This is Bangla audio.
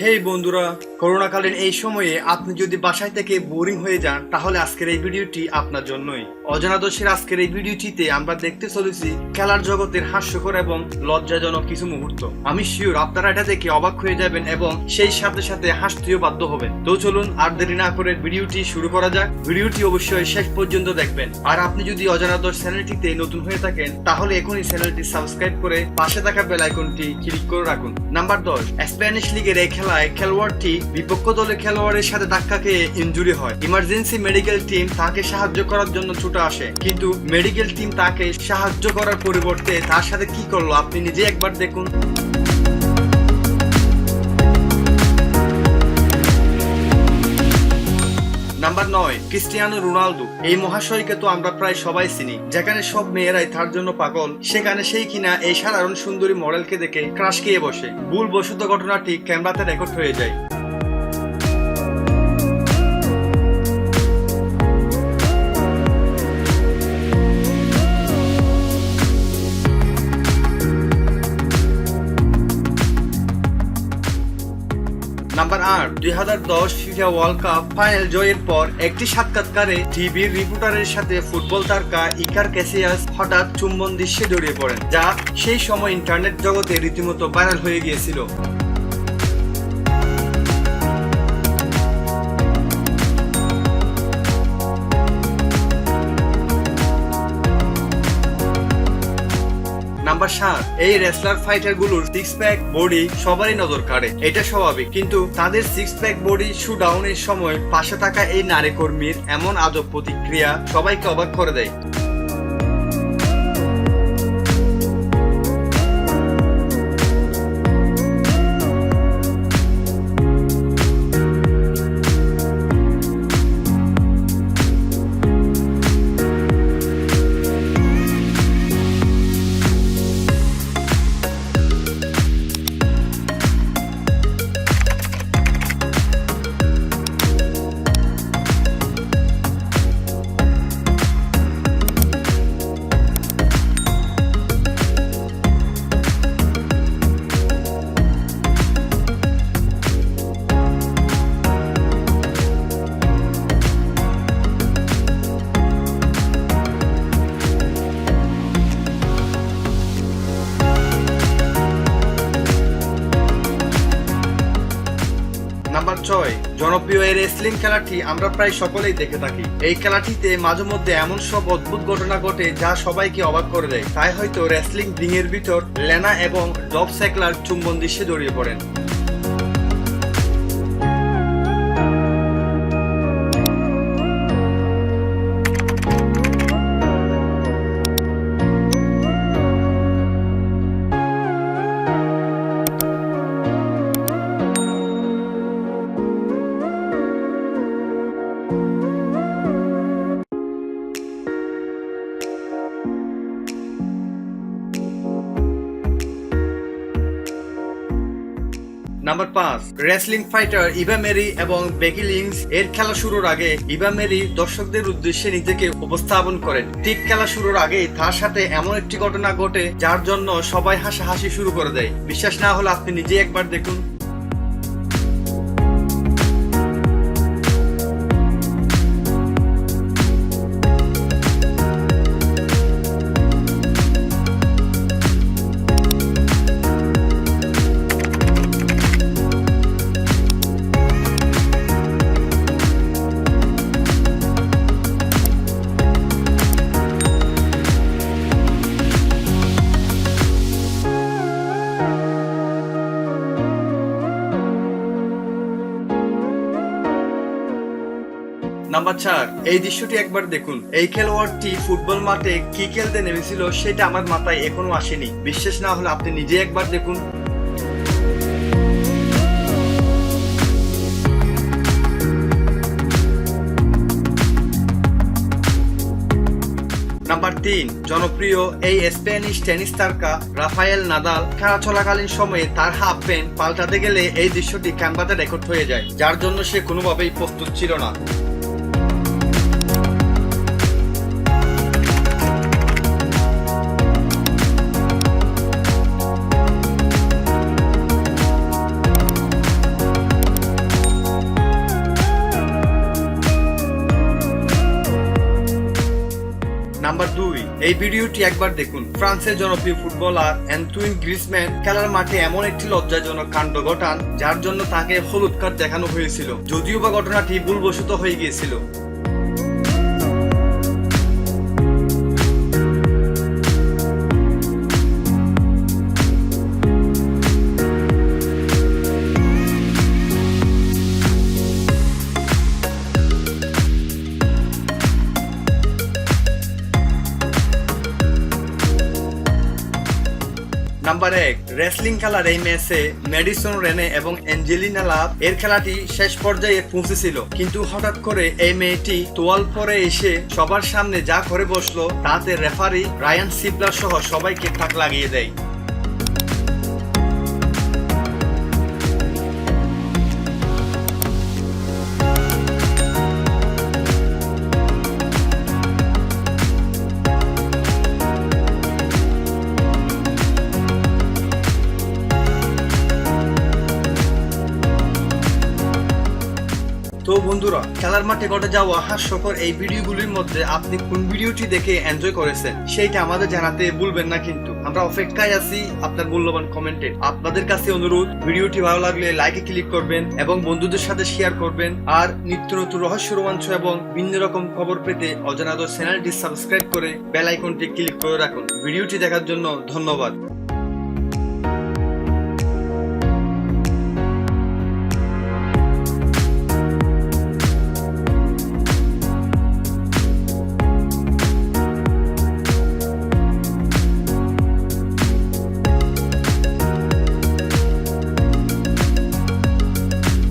হেই বন্ধুরা করোনাকালীন এই সময়ে আপনি যদি বাসায় থেকে বোরিং হয়ে যান, তাহলে আজকের এই ভিডিওটি আপনার জন্যই। অজানা দোষের আজকের এই ভিডিওটিতে আমরা দেখতে চলেছি খেলার জগতের হাস্যকর এবং লজ্জাজনক কিছু মুহূর্ত। আমি শিওর আপনারা এটা দেখে অবাক হয়ে যাবেন এবং সেই সাথে সাথে হাসতেও বাধ্য হবেন। তো চলুন আর দেরি না করে ভিডিওটি শুরু করা যাক। ভিডিওটি অবশ্যই শেষ পর্যন্ত দেখবেন। আর আপনি যদি অজানা দোষ চ্যানেলটিতে নতুন হয়ে থাকেন, তাহলে এখনই চ্যানেলটি সাবস্ক্রাইব করে পাশে থাকা বেল আইকনটি ক্লিক করে রাখুন। নাম্বার দশ, স্প্যানিশ লিগের এই খেলায় খেলোয়াড়টি বিপক্ষ দলের খেলোয়াড়ের সাথে ধাক্কা খেয়ে ইঞ্জুরি হয়। ইমার্জেন্সি মেডিকেল টিম তাকে সাহায্য করার জন্য ছুটে আসে। কিন্তু মেডিকেল টিম তাকে সাহায্য করার পরিবর্তে তার সাথে কি করল? আপনি নিজে একবার দেখুন। নাম্বার নয়, ক্রিস্টিয়ানো রোনালদো। এই মহাশয়কে তো আমরা প্রায় সবাই চিনি। যেখানে সব মেয়েরাই তার জন্য পাগল, সেখানে সেই কিনা এই সাধারণ সুন্দরী মডেলকে দেখে ক্রাশ খেয়ে বসে। ভুল বশত ঘটনাটি ক্যামেরাতে রেকর্ড হয়ে যায়। নাম্বার আট, দুই হাজার দশ ফিফা ওয়ার্ল্ড কাপ ফাইনাল জয়ের পর একটি সাক্ষাৎকারে টিভির রিপোর্টারের সাথে ফুটবল তারকা ইকার ক্যাসিয়াস হঠাৎ চুম্বন দৃশ্যে জড়িয়ে পড়েন, যা সেই সময় ইন্টারনেট জগতে রীতিমতো ভাইরাল হয়ে গিয়েছিল। সাত। এই রেসলার ফাইটারগুলোর সিক্স প্যাক বডি সবারই নজর কাড়ে, এটা স্বাভাবিক। কিন্তু তাদের সিক্স প্যাক বডি শু ডাউনের সময় পাশে থাকা এই নারী কর্মীর এমন আজব প্রতিক্রিয়া সবাইকে অবাক করে দেয়। জনপ্রিয় এই রেসলিং খেলাটি আমরা প্রায় সকলেই দেখে থাকি। এই খেলাটিতে মাঝে মধ্যে এমন সব অদ্ভুত ঘটনা ঘটে যা সবাইকে অবাক করে দেয়। তাই হয়তো রেসলিং রিং এর ভিতর লেনা এবং ডব স্যাকলার চুম্বন দৃশ্যে জড়িয়ে পড়েন। নাম্বার পাঁচ রেসলিং ফাইটার ইভা মেরি এবং বেকি লিংস এর খেলা শুরুর আগে ইভা মেরি দর্শকদের উদ্দেশ্যে নিজেকে উপস্থাপন করেন। ঠিক খেলা শুরুর আগে তার সাথে এমন একটি ঘটনা ঘটে যার জন্য সবাই হাসা হাসি শুরু করে দেয়। বিশ্বাস না হলে আপনি নিজেই একবার দেখুন। নাম্বার চার, এই দৃশ্যটি একবার দেখুন। এই খেলোয়াড়টি ফুটবল মাঠে কি খেলতে নেমেছিল সেটা আমার মাথায় এখনও আসেনি। বিশ্বাস না হলে আপনি নিজে একবার দেখুন। নাম্বার তিন, জনপ্রিয় এই স্প্যানিশ টেনিস তারকা রাফায়েল নাদাল খেলা চলাকালীন সময়ে তার হাফ প্যান্ট পাল্টাতে গেলে এই দৃশ্যটি ক্যাম্পাতে রেকর্ড হয়ে যায়, যার জন্য সে কোনোভাবেই প্রস্তুত ছিল না। এই ভিডিওটি একবার দেখুন। ফ্রান্সের জনপ্রিয় ফুটবলার অ্যান্টুইন গ্রিসম্যান খেলার মাঠে এমন একটি লজ্জাজনক কাণ্ড ঘটান, যার জন্য তাকে হলুদ কার্ড দেখানো হয়েছিল। যদিও বা ঘটনাটি ভুলবশত হয়ে গিয়েছিল। নাম্বার এক রেসলিং খেলার এই ম্যাচে ম্যাডিসন রেনে এবং অ্যাঞ্জেলিনা লাভ এর খেলাটি শেষ পর্যায়ে পৌঁছেছিল। কিন্তু হঠাৎ করে এই মেয়েটি তোয়াল পরে এসে সবার সামনে যা করে বসল, তাতে রেফারি রায়ান সিবলার সহ সবাইকে থাক লাগিয়ে দেয়। বন্ধুরা, খেলার মাঠে ঘটে যাওয়া হাস্যকর এই ভিডিওগুলির মধ্যে আপনি কোন ভিডিওটি দেখে এনজয় করেছেন, সেইটা আমাদের জানাতে ভুলবেন না কিন্তু। আমরা অপেক্ষায় আছি আপনার মূল্যবান কমেন্টে আপনাদের কাছে অনুরোধ, ভিডিওটি ভালো লাগলে লাইকে ক্লিক করবেন এবং বন্ধুদের সাথে শেয়ার করবেন। আর নিত্য নতুন রহস্য, রোমাঞ্চ এবং ভিন্ন রকম খবর পেতে অজানাদ চ্যানেলটি সাবস্ক্রাইব করে বেল আইকনটি ক্লিক করে রাখুন। ভিডিওটি দেখার জন্য ধন্যবাদ।